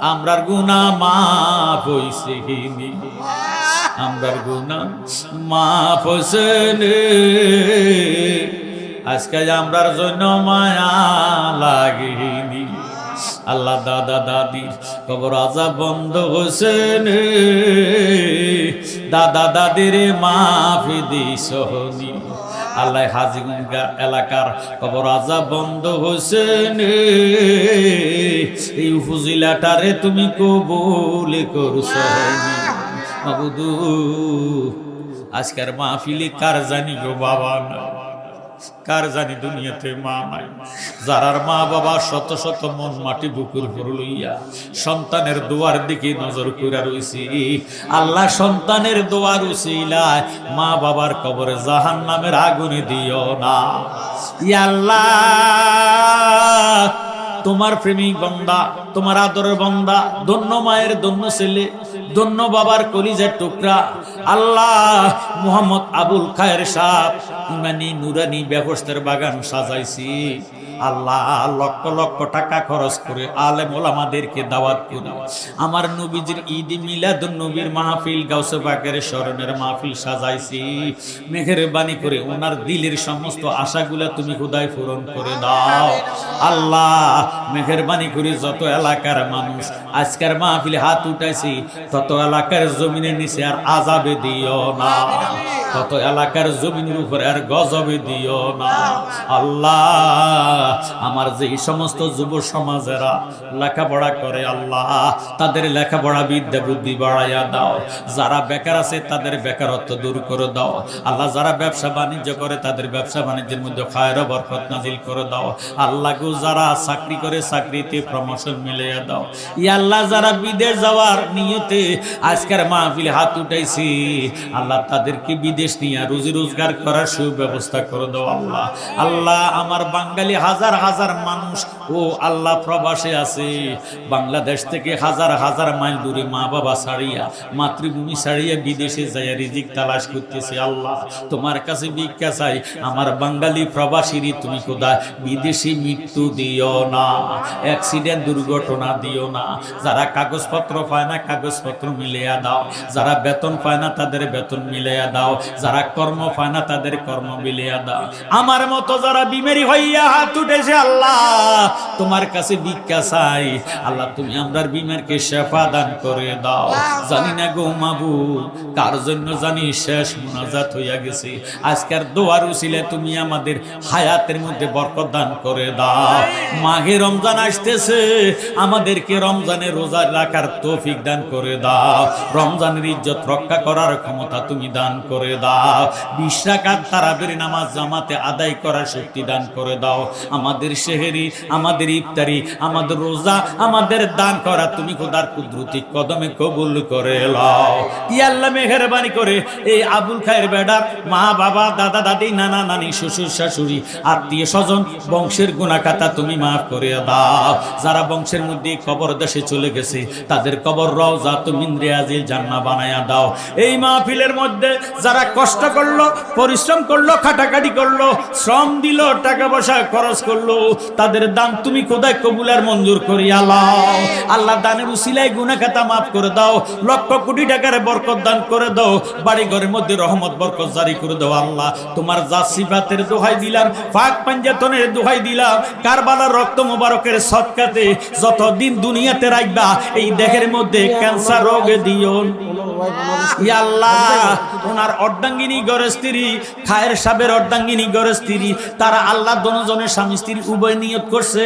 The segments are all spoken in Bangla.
আমরার গুনা হিনি আমরার গুনা হইছে নে। আজকে আমরার জন্য মায়া লাগিনি আল্লাহ দাদা দাদি কবর আজা বন্ধ হয়েছে নে। দাদা দাদির মাফি দিস আল্লাহ হাজি এলাকার কবর আজা বন্ধ হয়েছে। এই উপজেলাটারে তুমি কবুল করছ আজকের মাহফিলি কার জানি গো বাবা না কার জানি দুনিয়াতে মা নাই? যারার মা বাবা শত শত মন মাটি বুকুর ভর লইয়া সন্তানের দোয়ার দিকে নজর কইরা রইছি। আল্লাহ সন্তানের দোয়ার উসিলায় মা বাবার কবরে জাহান নামের আগুনে দিও না। আল্লাহ! তোমার প্রেমিক বন্দা, তোমার আদরের বন্দা, ধন্য মায়ের ধন্য ছেলে, ধন্য বাবার কলিজার টুকরা। আল্লাহ মুহাম্মদ আবুল খায়ের সাহ ইমানি নুরানি ব্যবস্থার বাগান সাজাইছি। আল্লাহ লক্ষ লক্ষ টাকা খরচ করে আলেম ওলামাদেরকে দাওয়াত করে। আমার নবীজির ঈদ মিলাদ নবীর মাহফিল গাউসে পাকের স্মরণের মাহফিল সাজাইছি। মেঘের বাণী করে ওনার দিলের সমস্ত আশাগুলা তুমি খুদায় পূরণ করে দাও। আল্লাহ, মেহরবানি করে যত এলাকার মানুষ আজকের মাহফিলে হাত উঠাইছি, তত এলাকার জমিনের নিচে আর আজাবে দিও না। তত এলাকার জমিনের উপর আর গজবে দিও না। আল্লাহ, আমার যে সমস্ত যুব সমাজেরা লেখাপড়া করে, আল্লাহ, তাদের লেখাপড়া বিদ্যা বুদ্ধি বাড়াইয়া দাও। যারা বেকার আছে, তাদের বেকারত্ব দূর করে দাও। আল্লাহ, যারা ব্যবসা বাণিজ্য করে, তাদের ব্যবসা বাণিজ্যের মধ্যে খায়ের বরকত নাজিল করে দাও। আল্লাহ গো, যারা চাকরি করে, চাকরিতে প্রমোশন মিলিয়ে দাও। ই আল্লাহ, যারা বিদেশ যাওয়ার নিয়তে আজকের মাহফিলে হাত উঠাইছি, আল্লাহ, তাদেরকে বিদেশ নিয়ে রুজি রোজগার করার সুব্যবস্থা করে দাও আল্লাহ। আল্লাহ, আমার বাঙালি হাজার হাজার মানুষ, ও আল্লাহ প্রবাসে আছে। বাংলাদেশ থেকে হাজার হাজার মাইল দূরে মা বাবা ছাড়িয়া, মাতৃভূমি ছাড়িয়া বিদেশে যাইয়া রিজিক তালাশ করতেছে আল্লাহ। তোমার কাছে ভিক্ষা চাই, আমার বাঙালি প্রবাসীরই তুমি কোথায় বিদেশি মৃত্যু দিও না, অ্যাক্সিডেন্ট দুর্ঘটনা দিও না। যারা কাগজপত্র পায় না, কাগজপত্র মিলিয়া দাও। যারা বেতন পায় না, তাদের বেতন মিলিয়া দাও। যারা কর্ম পায় না, তাদের কর্ম মিলিয়া দাও। আমার মতো যারা বিমেরি হইয়া হাত উঠেছে, আল্লাহ, তোমার কাছে ভিক্ষা চাই। আল্লাহ, তুমি আমরা বিমারকে শেফা দান করে দাও। জানি না গো মাবু কার জন্য জানি শেষ মোনাজাত হইয়া গেছে। আজকের দোয়ার উসিলে তুমি আমাদের হায়াতের মধ্যে বরকত দান করে দাও। মাঘে রমজান আসতেছে, আমাদেরকে রমজানে রোজা রাখার তৌফিক দান করে দাও। রমজানের ইজ্জত রক্ষা করার ক্ষমতা তুমি দান করে দাও। বিশ্বাকাত তারাবের নামাজ জামাতে আদায় করার শক্তি দান করে দাও। আমাদের শেহেরি, আমাদের ইফতারি, আমাদের রোজা, আমাদের দান করা তুমি খোদার কুদরতি কদমে কবুল করে মেহরবানি করে এই আবুল খায়ের মা, বাবা, দাদা, দাদি, নানা, নানি, শ্বশুর, শাশুড়ি, আত্মীয় স্বজন, বংশের গুণাকাতা তুমি মাফ করে দাও। যারা বংশের মধ্যে কবর দেশে চলে গেছে, তাদের কবর রওজা তুমি জান্না বানায়া দাও। এই মাহফিলের মধ্যে যারা কষ্ট করল, পরিশ্রম করল, খাটাখাটি করল, শ্রম দিল, টাকা পয়সা খরচ করল। তাদের দান তুমি কোথায় কবুলার মঞ্জুর করিয়া লাও। আল্লাহ দানের উসিলাই গুনা খাতা মাফ করে দাও, লক্ষ কোটি টাকার বরকত দান করে দাও বাড়ি ঘরের মধ্যে রহমত, বরকত জারি করে দাও আল্লাহ। তোমার জাসিবাতের দোহাই দিলাম পাক পাঞ্জাতনের দোহাই দিলাম, কারবালার রক্ত মোবারকের সৎকাতে যতদিন দুনিয়াতে রাখবা, এই দেহের মধ্যে ক্যান্সার রোগে দিও আল্লাহ। ওনার অর্ধাঙ্গিনী গড়ে স্ত্রী খায়ের সাবের অর্ধাঙ্গিনী গড়ে স্ত্রী তারা আল্লাহ দনজনের স্বামী স্ত্রী উভয় নিয়ত করছে।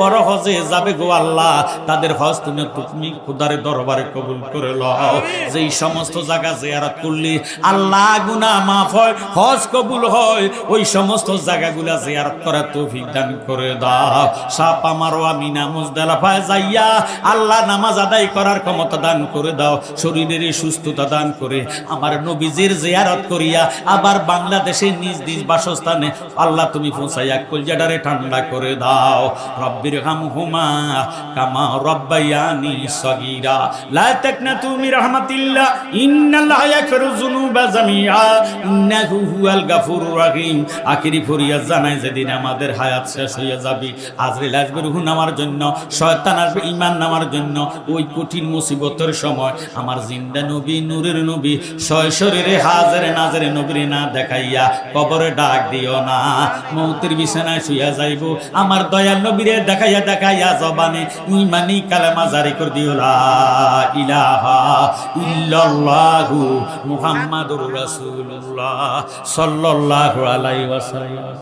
বড় হজে যাবে গো আল্লাহ তাদের হজ তুমি তুমি খুদারে দরবারে কবুল করে লও। যেই সমস্ত জায়গা জিয়ারত করলি আল্লাহ গুনাহ মাফ হয় হজ কবুল হয় ওই সমস্ত জায়গাগুলা জিয়ারত করার তৌফিক দান করে দাও। সাপ আমারও আমি নামাজ দেলাফায় যাইয়া আল্লাহ নামাজ আদায় করার ক্ষমতা দান করে দাও। শরীরের সুস্থতা দান করে আমার নবীজি নিজের জিয়ারত করিয়া আবার বাংলাদেশে নিজ নিজ বাসস্থানে আল্লাহ তুমি পৌঁছাইয়া কলজাডারে ঠান্ডা করে দাও। রব্বির হামহুমা কামা রব্বায়ানি সগীরা। লা তাকনাতু মির রাহমাতিল্লাহ ইন্নাল্লাহা ইয়াগফিরু যুনুবা জামিআ, ইন্নাহু হুয়াল গাফুরুর রহিম। আখিরি ফরিয়াদ জানাই যেদিন আমাদের হায়াত শেষ হয়ে যাবে। আজরাইল আসবে রুহু নামার জন্য, শয়তান আসবে ঈমান নামার জন্য। ওই কঠিন মুসিবতের সময় আমার জিন্দা নবী, নূরের নবী, ছয় শরীরে হাজারে নাজারে নবীরে না দেখাইয়া কবরে ডাক দিও না। মৌতের বিছানায় শুইয়া যাইব। আমার দয়াল নবীরে দেখাইয়া দেখাইয়া জবানে ইমানি কালেমা জারি করে দিও। লা ইলাহা ইল্লাল্লাহু মুহাম্মাদুর রাসূলুল্লাহ সাল্লাল্লাহু আলাইহি ওয়াসাল্লাম।